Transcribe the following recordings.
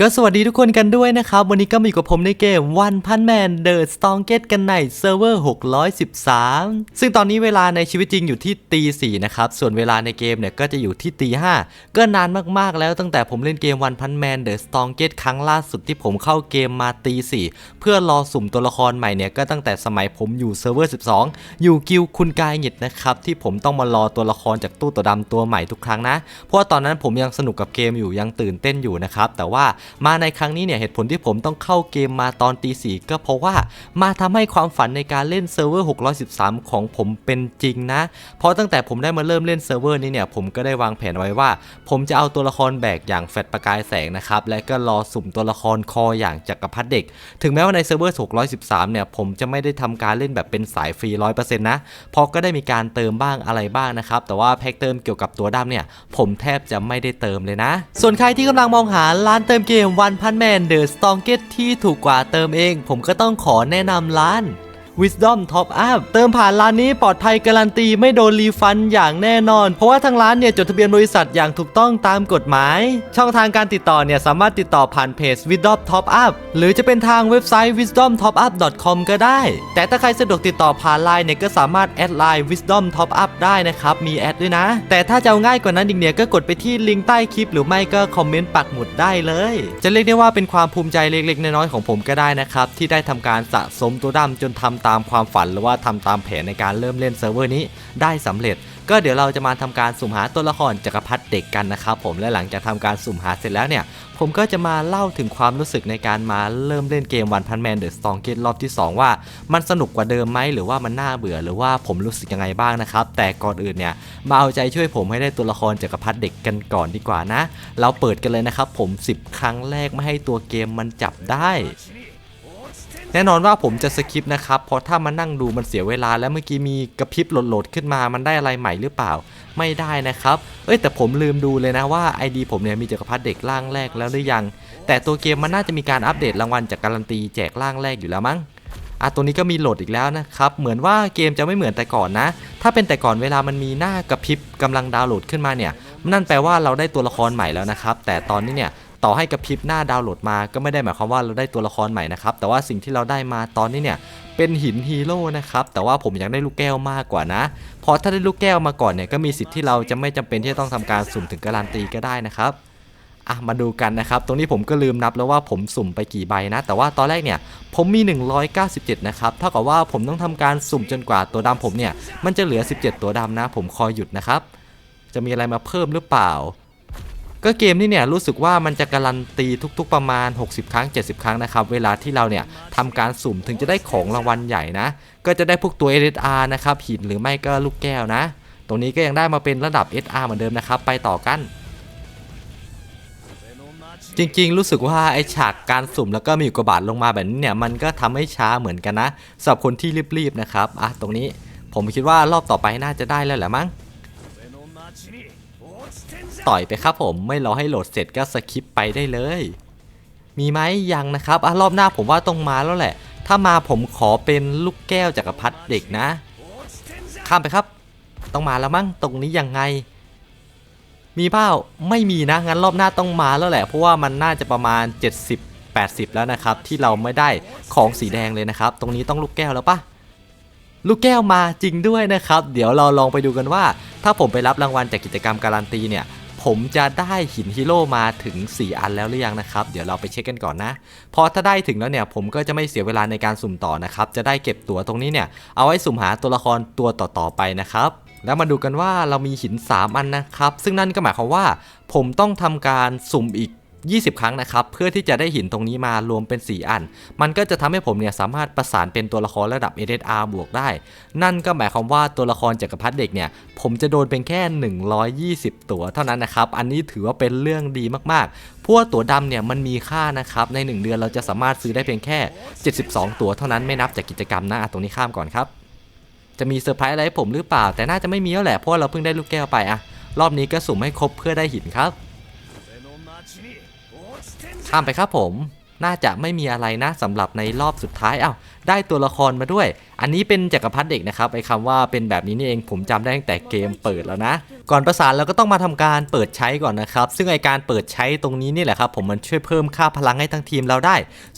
ก็สวัสดีทุกคนกันด้วยนะครับ วันนี้ก็มาอยู่กับผมในเกม One Punch Man The Strongest กันในเซิร์ฟเวอร์ 613 ซึ่งตอนนี้เวลาในชีวิตจริงอยู่ที่ตีสี่นะครับ ส่วนเวลาในเกมเนี่ยก็จะอยู่ที่ตีห้าก็นานมากๆแล้วตั้งแต่ผมเล่นเกม One Punch Man The Strongest ครั้งล่าสุดที่ผมเข้าเกมมาตีสี่เพื่อรอสุ่มตัวละครใหม่เนี่ยก็ตั้งแต่สมัยผมอยู่เซิร์ฟเวอร์ 12 อยู่กิลคุณกายหงิดนะครับที่ผมต้องมารอตัวละครจากตู้ตัวดำตัวใหม่ทุกครั้งนะเพราะว่าตอนนั้นผมยังสนุกกับเกมอยู่ยังตื่นเต้นอยู่นะครับแต่ว่ามาในครั้งนี้เนี่ยเหตุผลที่ผมต้องเข้าเกมมาตอนตีสี่ก็เพราะว่ามาทำให้ความฝันในการเล่นเซิร์ฟเวอร์ 613 ของผมเป็นจริงนะ เพราะตั้งแต่ผมได้มาเริ่มเล่นเซิร์ฟเวอร์นี้เนี่ยผมก็ได้วางแผนไว้ว่า ผมจะเอาตัวละครแบกอย่างแฟดประกายแสงนะครับ และก็รอสุ่มตัวละครคออย่างจักรพรรดิเด็ก ถึงแม้ว่าในเซิร์ฟเวอร์ 613 เนี่ยผมจะไม่ได้ทำการเล่นแบบเป็นสายฟรี 100%นะเพราะก็ได้มีการเติมบ้างอะไรบ้างนะครับ แต่ว่าแพ็กเติมเกี่ยวกับตัวดำเนี่ยผมแทบจะไม่ได้เติมเลยนะ ส่วนใครที่กำลังมองหาร้านเติมเกม One Punch Man The Strongest ที่ถูกกว่าเติมเอง ผมก็ต้องขอแนะนำร้าน Wisdom Top Up เติมผ่านร้านนี้ปลอดภัยการันตีไม่โดนรีฟันอย่างแน่นอน เพราะว่าทางร้านเนี่ยจดทะเบียนบริษัทอย่างถูกต้องตามกฎหมาย ช่องทางการติดต่อเนี่ยสามารถติดต่อผ่านเพจ Wisdom Top Up หรือจะเป็นทางเว็บไซต์ wisdomtopup.com ก็ได้ แต่ถ้าใครสะดวกติดต่อผ่านไลน์เนี่ยก็สามารถแอดไลน์ Wisdom Top Up ได้นะครับ มีแอดด้วยนะ แต่ถ้าจะเอาง่ายกว่านั้นอีกเนี่ยก็กดไปที่ลิงก์ใต้คลิป หรือไม่ก็คอมเมนต์ปักหมุดได้เลย จะเรียกได้ว่าเป็นความภูมิใจเล็กๆน้อยๆของผมก็ได้นะครับที่ได้ทำการสะสมตัวดำจนทำตามความฝันหรือว่าทำตามแผนในการเริ่มเล่นเซิร์ฟเวอร์นี้ได้สำเร็จ ก็เดี๋ยวเราจะมาทำการสุ่มหาตัวละครจักรพรรดิเด็กกันนะครับผมและหลังจากทำการสุ่มหาเสร็จแล้วเนี่ย ผมก็จะมาเล่าถึงความรู้สึกในการมาเริ่มเล่นเกมวันพันแมนเดอะสตองเกตรอบที่ 2 ว่า มันสนุกกว่าเดิมไหมหรือว่ามันน่าเบื่อหรือว่าผมรู้สึกยังไงบ้างนะครับแต่ก่อนอื่นเนี่ยมาเอาใจช่วยผมให้ได้ตัวละครจักรพรรดิเด็กกันก่อนดีกว่านะ เราเปิดกันเลยนะครับผม 10 ครั้งแรกไม่ให้ตัวเกมมันจับได้ แน่นอนว่าผมจะสคิปนะครับ เพราะถ้ามานั่งดูมันเสียเวลา แล้วเมื่อกี้มีกระพริบโหลดขึ้นมา มันได้อะไรใหม่หรือเปล่า ไม่ได้นะครับ เอ้ยแต่ผมลืมดูเลยนะว่า ID ผมเนี่ยมีจักรพรรดิเด็กร่างแรกแล้วหรือยัง แต่ตัวเกมมันน่าจะมีการอัปเดตรางวัลจากการันตีแจกร่างแรกอยู่แล้วมั้งอะตัวนี้ก็มีโหลดอีกแล้วนะครับ เหมือนว่าเกมจะไม่เหมือนแต่ก่อนนะ ถ้าเป็นแต่ก่อนเวลามันมีหน้ากระพริบกำลังดาวน์โหลดขึ้นมาเนี่ย นั่นแปลว่าเราได้ตัวละครใหม่แล้วนะครับ แต่ตอนนี้เนี่ย ต่อให้กระพริบหน้าดาวน์โหลดมาก็ไม่ได้หมายความว่าเราได้ตัวละครใหม่นะครับแต่ว่าสิ่งที่เราได้มาตอนนี้เนี่ยเป็นหินฮีโร่นะครับแต่ว่าผมอยากได้ลูกแก้วมากกว่านะเพราะถ้าได้ลูกแก้วมาก่อนเนี่ยก็มีสิทธิ์ที่เราจะไม่จำเป็นที่จะต้องทำการสุ่มถึงการันตีก็ได้นะครับอะมาดูกันนะครับ ตรงนี้ผมก็ลืมนับแล้วว่าผมสุ่มไปกี่ใบนะ แต่ว่าตอนแรกเนี่ยผมมี 197 นะครับ เท่ากับว่าผมต้องทำการสุ่มจนกว่าตัวดำผมเนี่ย มันจะเหลือ 17 ตัวดำนะ ผมคอยหยุดนะครับ จะมีอะไรมาเพิ่มหรือเปล่า ก็เกมนี่เนี่ยรู้สึกว่ามันจะการันตีทุกๆประมาณ 60 ครั้ง 70 ครั้งนะครับ เวลาที่เราเนี่ยทำการสุ่มถึงจะได้ของรางวัลใหญ่นะ ก็จะได้พวกตัว SR นะครับหินหรือไม่ก็ลูกแก้วนะ ตรงนี้ก็ยังได้มาเป็นระดับ SR เหมือนเดิมนะครับ ไปต่อกัน จริงๆ รู้สึกว่าไอฉากการสุ่มแล้วก็มีอุกบาตลงมาแบบนี้เนี่ยมันก็ทำให้ช้าเหมือนกันนะสำหรับคนที่รีบๆนะครับอะตรงนี้ผมคิดว่ารอบต่อไปน่าจะได้แล้วแหละมั้ง ต่อยไปครับผมไม่รอให้โหลดเสร็จก็สคิปไปได้เลย มีไหมยังนะครับอะรอบหน้าผมว่าต้องมาแล้วแหละ ถ้ามาผมขอเป็นลูกแก้วจักรพรรดิเด็กนะ ข้ามไปครับ ต้องมาแล้วมั้งตรงนี้ยังไง มีเปล่าไม่มีนะงั้นรอบหน้าต้องมาแล้วแหละ เพราะว่ามันน่าจะประมาณ 70 80 แล้วนะครับ ที่เราไม่ได้ของสีแดงเลยนะครับ ตรงนี้ต้องลูกแก้วแล้วปะ ลูกแก้วมาจริงด้วยนะครับ เดี๋ยวเราลองไปดูกันว่า ถ้าผมไปรับรางวัลจากกิจกรรมการันตีเนี่ย ผมจะได้หินฮีโร่มาถึง 4 อันแล้วหรือยังนะครับ เดี๋ยวเราไปเช็คกันก่อนนะพราะถ้าได้ถึงแล้วเนี่ย ผมก็จะไม่เสียเวลาในการสุ่มต่อนะครับ จะได้เก็บตั๋วตรงนี้เนี่ย เอาไว้สุ่มหาตัวละครตัวต่อๆไปนะครับแล้วมาดูกันว่าเรามีหิน 3 อันนะครับ ซึ่งนั่นก็หมายความว่า ผมต้องทำการสุ่มอีก 20 ครั้งนะครับ เพื่อที่จะได้หินตรงนี้มารวมเป็น 4 อัน มันก็จะทำให้ผมเนี่ยสามารถประสานเป็นตัวละครระดับ SSR บวกได้ นั่นก็หมายความว่าตัวละครจักรพรรดิเด็กเนี่ย ผมจะโดนเป็นแค่ 120 ตัวเท่านั้นนะครับ อันนี้ถือว่าเป็นเรื่องดีมากๆเพราะวกตัวดำเนี่ยมันมีค่านะครับใน 1 เดือนเราจะสามารถซื้อได้เพียงแค่ 72 ตัวเท่านั้นไม่นับจากกิจกรรมนะตรงนี้ข้ามก่อนครับจะมีเซอร์ไพรส์อะไรให้ผมหรือเปล่า แต่น่าจะไม่มีแล้วแหละเพราะเราเพิ่งได้ลูกแก้วไปอะรอบนี้ก็สุ่มให้ครบเพื่อได้หินครับ ข้ามไปครับผม น่าจะไม่มีอะไรนะสำหรับในรอบสุดท้ายเอ้าได้ตัวละครมาด้วย อันนี้เป็นจักรพรรดิเด็กนะครับไอ้คำว่าเป็นแบบนี้นี่เองผมจำได้ตั้งแต่เกมเปิดแล้วนะ ก่อนประสานเราก็ต้องมาทำการเปิดใช้ก่อนนะครับ ซึ่งไอการเปิดใช้ตรงนี้นี่แหละครับผมมันช่วยเพิ่มค่าพลังให้ทั้งทีมเราได้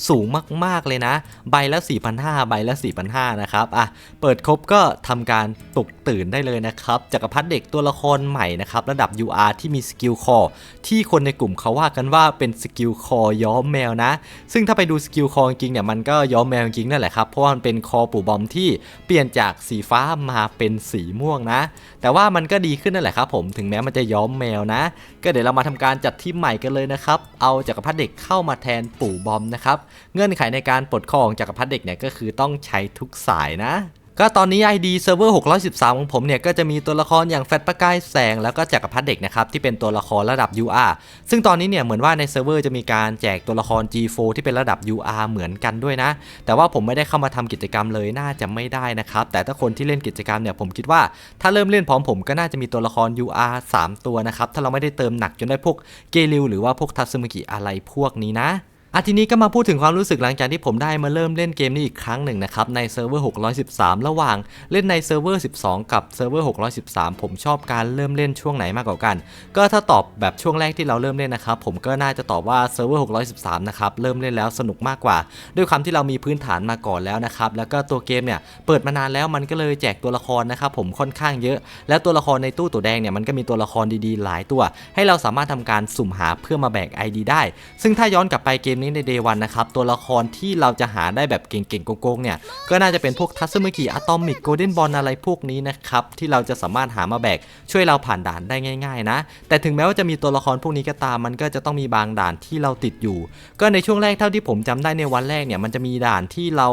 สูงมากๆเลยนะ ใบละ4,500ใบละ4,500นะครับอะเปิดครบก็ทำการปลุกตื่นได้เลยนะครับจักรพรรดิเด็กตัวละครใหม่นะครับระดับ UR ที่มีสกิลคอที่คนในกลุ่มเขาว่ากันว่าเป็นสกิลคอย้อมแมวนะ ซึ่งถ้าไปดูสกิลคอจริงเนี่ยมันก็ย้อมแมวจริงนั่นแหละครับเพราะว่ามันเป็นคอปู่บอมที่เปลี่ยนจากสีฟ้ามาเป็นสีม่วงนะ แต่ว่ามันก็ดีขึ้นนั่นแหละครับผมถึงแม้มันจะย้อมแมวนะ ก็เดี๋ยวเรามาทำการจัดทีมใหม่กันเลยนะครับเอาจักรพรรดิเด็กเข้ามาแทนปู่บอมนะครับเงื่อนไขในการปลดข้อของจักรพรรดิเด็กเนี่ยก็คือต้องใช้ทุกสายนะ ก็ตอนนี้ ID Server 613 ของผมเนี่ย ก็จะมีตัวละครอย่างแฟตประกายแสง แล้วก็จักรพรรดิเด็กนะครับ ที่เป็นตัวละครระดับ UR ซึ่งตอนนี้เนี่ย เหมือนว่าในเซิร์ฟเวอร์จะมีการแจกตัวละคร G4 ที่เป็นระดับ UR เหมือนกันด้วยนะ แต่ว่าผมไม่ได้เข้ามาทำกิจกรรมเลยน่าจะไม่ได้นะครับ แต่ถ้าคนที่เล่นกิจกรรมเนี่ยผมคิดว่าถ้าเริ่มเล่นพร้อมผมก็น่าจะมีตัวละคร UR 3 ตัวนะครับถ้าเราไม่ได้เติมหนักจนได้พวกเกลิวหรือว่าพวกทัตสึมิกิอะไรพวกนี้นะ อะทีนี้ก็มาพูดถึงความรู้สึกหลังจากที่ผมได้มาเริ่มเล่นเกมนี้อีกครั้งหนึ่งนะครับในเซิร์ฟเวอร์ 613 ระหว่างเล่นในเซิร์ฟเวอร์ 12 กับเซิร์ฟเวอร์ 613 ผมชอบการเริ่มเล่นช่วงไหนมากกว่ากัน ก็ถ้าตอบแบบช่วงแรกที่เราเริ่มเล่นนะครับผมก็น่าจะตอบว่าเซิร์ฟเวอร์ 613 นะครับเริ่มเล่นแล้วสนุกมากกว่า ด้วยความที่เรามีพื้นฐานมาก่อนแล้วนะครับแล้วก็ตัวเกมเนี่ยเปิดมานานแล้วมันก็เลยแจกตัวละครนะครับผมค่อนข้างเยอะ และตัวละครในตู้ตัวแดงเนี่ยมันก็มีตัวละครดีๆ หลายตัว ให้เราสามารถทำการสุ่มหาเพื่อมาแบก ID ได้ ซึ่งถ้าย้อนกลับไปเกมนี้ใน Day 1นนะครับ ตัวละครที่เราจะหาได้แบบเก่งๆโกงๆเนี่ย ก็น่าจะเป็นพวกทัตสึมิกิอะตอมิกโกลเด้นบอลอะไรพวกนี้นะครับ ที่เราจะสามารถหามาแบกช่วยเราผ่านด่านได้ง่ายๆนะ แต่ถึงแม้ว่าจะมีตัวละครพวกนี้ก็ตามมันก็จะต้องมีบางด่านที่เราติดอยู่ ก็ในช่วงแรกเท่าที่ผมจำได้ในวันแรกเนี่ยมันจะมีด่านที่เรา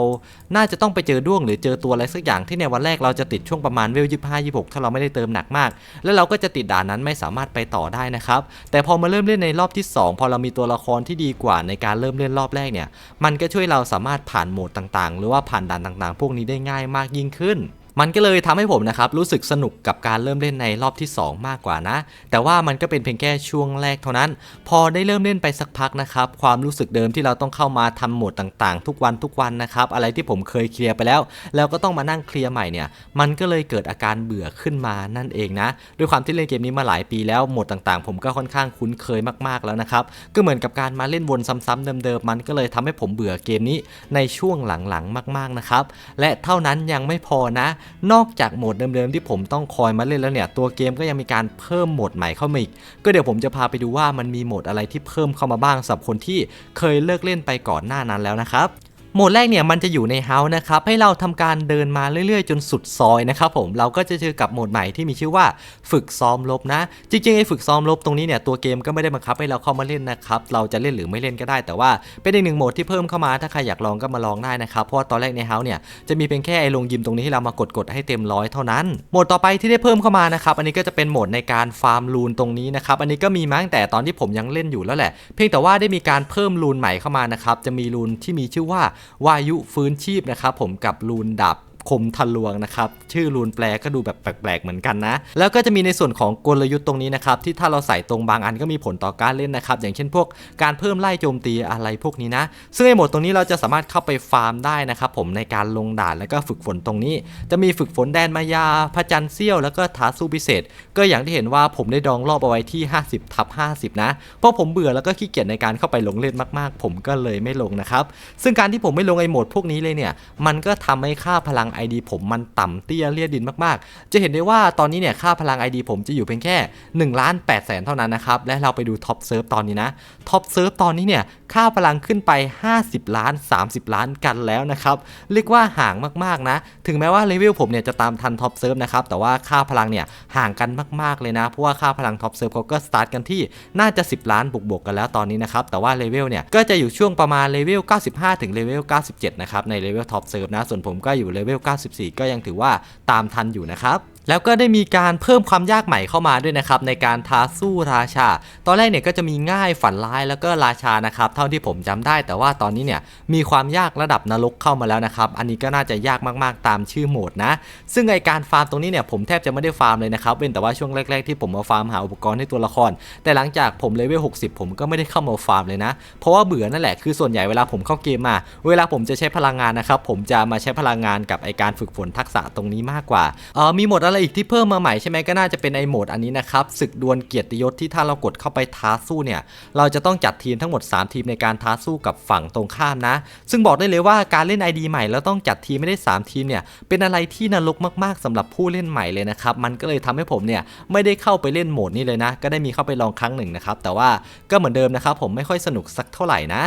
น่าจะต้องไปเจอด้วง หรือเจอตัวอะไรสักอย่างที่ในวันแรกเราจะติดช่วงประมาณเวล25 26ถ้าเราไม่ได้เติมหนักมาก แล้วเราก็จะติดด่านนั้นไม่สามารถไปต่อได้นะครับแต่พอมาเริ่มเล่นในรอบที่ 2 พอเรามีตัวละครที่ดีกว่าในการเริ่มเล่นรอบแรกเนี่ย มันก็ช่วยเราสามารถผ่านโหมดต่างๆ หรือว่าผ่านด่านต่างๆ พวกนี้ได้ง่ายมากยิ่งขึ้น มันก็เลยทำให้ผมนะครับรู้สึกสนุกกับการเริ่มเล่นในรอบที่ 2 มากกว่านะ แต่ว่ามันก็เป็นเพียงแค่ช่วงแรกเท่านั้น พอได้เริ่มเล่นไปสักพักนะครับความรู้สึกเดิมที่เราต้องเข้ามาทำโหมดต่างๆ ทุกวันทุกวันนะครับอะไรที่ผมเคยเคลียร์ไปแล้ว แล้วก็ต้องมานั่งเคลียร์ใหม่เนี่ยมันก็เลยเกิดอาการเบื่อขึ้นมานั่นเองนะ ด้วยความที่เล่นเกมนี้มาหลายปีแล้วโหมดต่างๆ ผมก็ค่อนข้างคุ้นเคยมากๆแล้วนะครับก็เหมือนกับการมาเล่นวนซ้ำๆเดิมๆมันก็เลยทำให้ผมเบื่อเกมนี้ในช่วงหลังๆ มากๆนะครับและเท่านั้นยังไม่พอนะนอกจากโหมดเดิมๆที่ผมต้องคอยมาเล่นแล้วเนี่ย ตัวเกมก็ยังมีการเพิ่มโหมดใหม่เข้ามาอีก ก็เดี๋ยวผมจะพาไปดูว่ามันมีโหมดอะไรที่เพิ่มเข้ามาบ้างสำหรับคนที่เคยเลิกเล่นไปก่อนหน้านั้นแล้วนะครับ โหมดแรกเนี่ยมันจะอยู่ในเฮาส์นะครับให้เราทำการเดินมาเรื่อยๆ จนสุดซอยนะครับผมเราก็จะเจอกับโหมดใหม่ที่มีชื่อว่าฝึกซ้อมรบนะ จริงๆไอ้ฝึกซ้อมรบตรงนี้เนี่ยตัวเกมก็ไม่ได้บังคับให้เราเข้ามาเล่นนะครับเราจะเล่นหรือไม่เล่นก็ได้ แต่ว่าเป็นอีกหนึ่งโหมดที่เพิ่มเข้ามาถ้าใครอยากลองก็มาลองได้นะครับเพราะว่าตอนแรกในเฮาส์เนี่ยจะมีเพียงแค่ไอ้ลงยิมตรงนี้ให้เรามากดๆให้เต็มร้อยเท่านั้นโหมดต่อไปที่ได้เพิ่มเข้ามานะครับอันนี้ก็จะเป็นโหมดในการฟาร์มรูนตรงนี้นะครับอันนี้ก็มีมาตั้งแต่ตอนที่ผมยังเล่นอยู่แล้วแหละ เพียงแต่ว่าได้มีการเพิ่มรูนใหม่เข้ามานะครับจะมีรูนที่มีชื่อว่าวายุฟื้นชีพนะครับผมกับลูนดับ คมทะลวงนะครับ ชื่อรูนแปลก็ดูแบบแปลกๆเหมือนกันนะ แล้วก็จะมีในส่วนของกลยุทธ์ตรงนี้นะครับที่ถ้าเราใส่ตรงบางอันก็มีผลต่อการเล่นนะครับ อย่างเช่นพวกการเพิ่มไล่โจมตีอะไรพวกนี้นะ ซึ่งในโหมดตรงนี้เราจะสามารถเข้าไปฟาร์มได้นะครับผมในการลงด่านแล้วก็ฝึกฝนตรงนี้ จะมีฝึกฝนแดนมายาพระจันทร์เซี่ยวแล้วก็ท้าสู้พิเศษ ก็อย่างที่เห็นว่าผมได้ดองรอบเอาไว้ที่ 50ทับ50 นะ เพราะผมเบื่อแล้วก็ขี้เกียจในการเข้าไปลงเล่นมากๆ ผมก็เลยไม่ลงนะครับ ซึ่งการที่ผมไม่ลงไอโหมดพวกนี้เลยเนี่ย มันก็ทำให้ค่าพลัง ID ผมมันต่ำเตี้ยเลียดินมากๆ จะเห็นได้ว่าตอนนี้เนี่ยค่าพลัง ID ผมจะอยู่เพียงแค่1ล้าน8แสนเท่านั้นนะครับ และเราไปดูท็อปเซิร์ฟตอนนี้นะท็อปเซิร์ฟตอนนี้เนี่ยค่าพลังขึ้นไป 50 ล้าน 30 ล้านกันแล้วนะครับเรียกว่าห่างมากๆนะ ถึงแม้ว่าเลเวลผมเนี่ยจะตามทันท็อปเซิร์ฟนะครับแต่ว่าค่าพลังเนี่ยห่างกันมากๆเลยนะเพราะว่าค่าพลังท็อปเซิร์ฟเขาก็สตาร์ทกันที่น่าจะ 10 ล้านบวกๆกันแล้วตอนนี้นะครับแต่ว่าเลเวลเนี่ยก็จะอยู่ช่วงประมาณเลเวล 95 ถึงเลเวล 97 นะครับในเลเวลท็อปเซิร์ฟนะส่วนผมก็อยู่เลเวล 94 ก็ยังถือว่าตามทันอยู่นะครับ แล้วก็ได้มีการเพิ่มความยากใหม่เข้ามาด้วยนะครับในการท้าสู้ราชา ตอนแรกเนี่ยก็จะมีง่ายฝันร้ายแล้วก็ราชานะครับเท่าที่ผมจำได้ แต่ว่าตอนนี้เนี่ยมีความยากระดับนรกเข้ามาแล้วนะครับอันนี้ก็น่าจะยากมากๆตามชื่อโหมดนะ ซึ่งไอการฟาร์มตรงนี้เนี่ยผมแทบจะไม่ได้ฟาร์มเลยนะครับเว้นแต่ว่าช่วงแรกๆที่ผมมาฟาร์มหาอุปกรณ์ให้ตัวละคร แต่หลังจากผมเลเวล60 ผมก็ไม่ได้เข้ามาฟาร์มเลยนะ เพราะว่าเบื่อนั่นแหละคือส่วนใหญ่เวลาผมเข้าเกมมา เวลาผมจะใช้พลังงานนะครับผมจะมาใช้พลังงานกับไอการฝึกฝนทักษะตรงนี้มากกว่าเออมีหมดอะไรอีกที่เพิ่มมาใหม่ใช่ไหมก็น่าจะเป็นไอโหมดอันนี้นะครับศึกดวลเกียรติยศที่ถ้าเรากดเข้าไปท้าสู้เนี่ยเราจะต้องจัดทีมทั้งหมด 3 ทีมในการท้าสู้กับฝั่งตรงข้ามนะ ซึ่งบอกได้เลยว่าการเล่น ID ใหม่แล้วต้องจัดทีมไม่ได้ 3 ทีมเนี่ยเป็นอะไรที่นรกมากๆสำหรับผู้เล่นใหม่เลยนะครับมันก็เลยทำให้ผมเนี่ยไม่ได้เข้าไปเล่นโหมดนี้เลยนะ ก็ได้มีเข้าไปลองครั้งหนึ่งนะครับแต่ว่าก็เหมือนเดิมนะครับผมไม่ค่อยสนุกสักเท่าไหร่นะ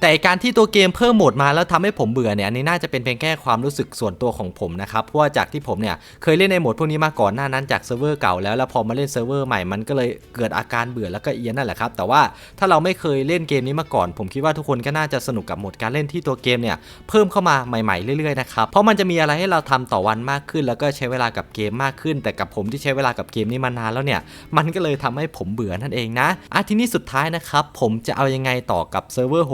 แต่การที่ตัวเกมเพิ่มโหมดมาแล้วทำให้ผมเบื่อเนี่ยอันนี้น่าจะเป็นเพียงแค่ความรู้สึกส่วนตัวของผมนะครับเพราะว่าจากที่ผมเนี่ยเคยเล่นในโหมดพวกนี้มาก่อนหน้านั้นจากเซิร์ฟเวอร์เก่าแล้วแล้วพอมาเล่นเซิร์ฟเวอร์ใหม่มันก็เลยเกิดอาการเบื่อแล้วก็เอียนนั่นแหละครับแต่ว่าถ้าเราไม่เคยเล่นเกมนี้มาก่อน ผมคิดว่าทุกคนก็น่าจะสนุกกับโหมดการเล่นที่ตัวเกมเนี่ยเพิ่มเข้ามาใหม่ๆเรื่อยๆนะครับเพราะมันจะมีอะไรให้เราทำต่อวันมากขึ้น แล้วก็ใช้เวลากับเกมมากขึ้น แต่กับผมที่ใช้เวลากับเกมนี้มานานแล้วเนี่ยมันก็เลยทำให้ผมเบื่อนั่นเองนะอะทีนี้สุดท้ายนะครับผมจะเอายังไงต่อกับเซิร์ฟเวอร์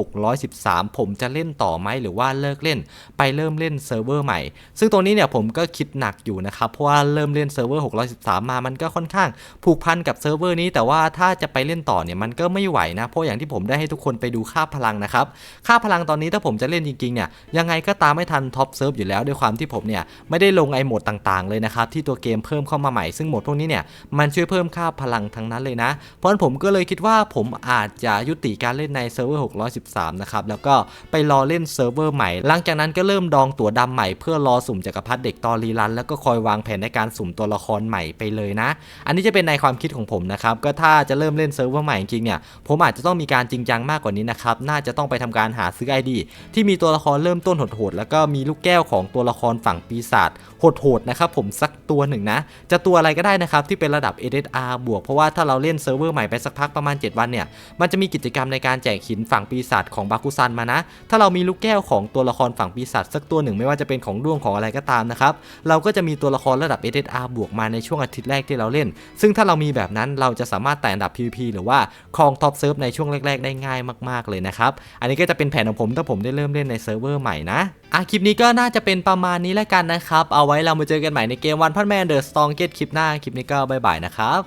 613 ผมจะเล่นต่อไหมหรือว่าเลิกเล่น ไปเริ่มเล่นเซิร์ฟเวอร์ใหม่ ซึ่งตรงนี้เนี่ยผมก็คิดหนักอยู่นะครับ เพราะว่าเริ่มเล่นเซิร์ฟเวอร์ 613 มามันก็ค่อนข้างผูกพันกับเซิร์ฟเวอร์นี้ แต่ว่าถ้าจะไปเล่นต่อเนี่ยมันก็ไม่ไหวนะ เพราะอย่างที่ผมได้ให้ทุกคนไปดูค่าพลังนะครับ ค่าพลังตอนนี้ถ้าผมจะเล่นจริงๆเนี่ยยังไงก็ตามไม่ทันท็อปเซิร์ฟอยู่แล้วด้วยความที่ผมเนี่ยไม่ได้ลงไอโหมดต่างๆเลยนะครับที่ตัวเกมเพิ่มเข้ามาใหม่ซึ่งโหมดพวกนี้เนี่ยมันช่วยเพิ่มค่าพลังทั้งนั้นเลยนะ เพราะฉะนั้นผมก็เลยคิดว่าผมอาจจะยุติการเล่นในเซิร์ฟเวอร์613นะครับแล้วก็ไปรอเล่นเซิร์ฟเวอร์ใหม่ หลังจากนั้นก็เริ่มดองตั๋วดำใหม่เพื่อรอสุ่มจักรพรรดิเด็กตอนรีรัน แล้วก็คอยวางแผนในการสุ่มตัวละครใหม่ไปเลยนะ อันนี้จะเป็นในความคิดของผมนะครับก็ถ้าจะเริ่มเล่นเซิร์ฟเวอร์ใหม่จริงเนี่ยผมอาจจะต้องมีการจริงจังมากกว่านี้นะครับน่าจะต้องไปทำการหาซื้อ ID ที่มีตัวละครเริ่มต้นโหดๆแล้วก็มีลูกแก้วของตัวละครฝั่งปีศาจโหดๆนะครับผมสักตัวหนึ่งนะ จะตัวอะไรก็ได้นะครับที่เป็นระดับ SSR บวกเพราะว่าถ้าเราเล่นเซิร์ฟเวอร์ใหม่ไปสักพักประมาณ 7 วันเนี่ยมันจะมีกิจกรรมในการแจกหินฝั่งปีศาจของบาคุซันมานะ ถ้าเรามีลูกแก้วของตัวละครฝั่งปีศาจสักตัวหนึ่งไม่ว่าจะเป็นของด้วงของอะไรก็ตามนะครับ เราก็จะมีตัวละครระดับ SSR บวกมาในช่วงอาทิตย์แรกที่เราเล่น ซึ่งถ้าเรามีแบบนั้นเราจะสามารถแต่อันดับ PVP หรือว่าครองท็อปเซิร์ฟในช่วงแรก ๆ ได้ง่ายมากๆเลยนะครับ อันนี้ก็จะเป็นแผนของผมถ้าผมได้เริ่มเล่นในเซิร์ฟเวอร์ใหม่นะอะคลิปนี้ก็น่าจะเป็นประมาณนี้แล้วกันนะครับ เอาไว้เรามาเจอกันใหม่ในเกมวันพันแมนเดอะสตองเกตคลิปหน้าคลิปนี้ก็บ๊ายบายนะครับ